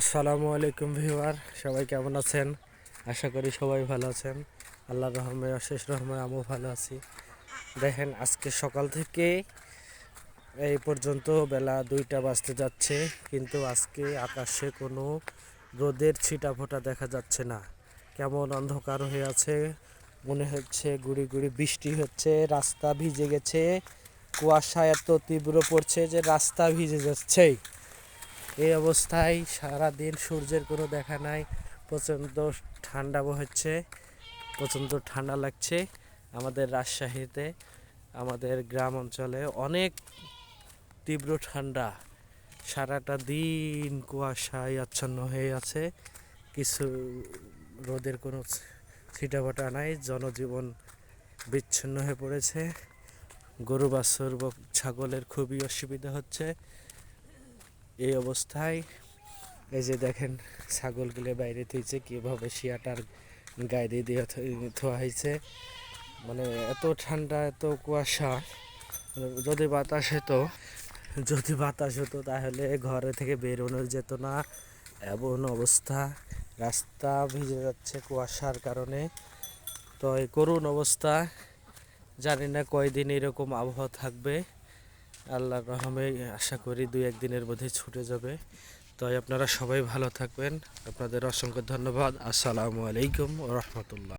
আসসালামু আলাইকুম ভিউয়ার, সবাই কেমন আছেন? আশা করি সবাই ভালো আছেন। আল্লাহর রহমে, অশেষ রহমে আমিও ভালো আছি। দেখেন, আজকে সকাল থেকে এই পর্যন্ত বেলা দুইটা বাজতে যাচ্ছে, কিন্তু আজকে আকাশে কোনো রোদের ছিটাফোঁটা দেখা যাচ্ছে না। কেমন অন্ধকার হয়ে আছে, মনে হচ্ছে গুড়ি গুড়ি বৃষ্টি হচ্ছে, রাস্তা ভিজে গেছে, কুয়াশা এত তীব্র পড়ছে যে রাস্তা ভিজে যাচ্ছেই। এই অবস্থায় সারা দিন সূর্যের কোনো দেখা নাই, প্রচণ্ড ঠান্ডা হচ্ছে, প্রচণ্ড ঠান্ডা লাগছে আমাদের রাজশাহীতে, আমাদের গ্রাম অঞ্চলে অনেক তীব্র ঠান্ডা। সারাটা দিন কুয়াশায় আচ্ছন্ন হয়ে আছে, কিছু রোদের কোনো ছিটাফাটা নাই, জনজীবন বিচ্ছিন্ন হয়ে পড়েছে। গরু, বাছুর ছাগলের খুবই অসুবিধা হচ্ছে। এই অবস্থায় এই যে দেখেন ছাগলগুলো বাইরে থুইছে, কীভাবে শিয়াটার গায়ে দিয়ে থ- থোয়া হয়েছে মানে এত ঠান্ডা, এত কুয়াশা। মানে যদি বাতাস হতো যদি বাতাস হতো তাহলে ঘরে থেকে বেরোনো যেত না। এমন অবস্থা, রাস্তা ভিজে যাচ্ছে কুয়াশার কারণে। তো এই করুণ অবস্থা, জানি না কয়দিন এরকম আবহাওয়া থাকবে। আল্লাহর রহমে আশা করি দুই একদিনের মধ্যে ছুটে যাবে। তাই আপনারা সবাই ভালো থাকবেন। আপনাদের অসংখ্য ধন্যবাদ। আসসালামু আলাইকুম রহমতুল্লাহ।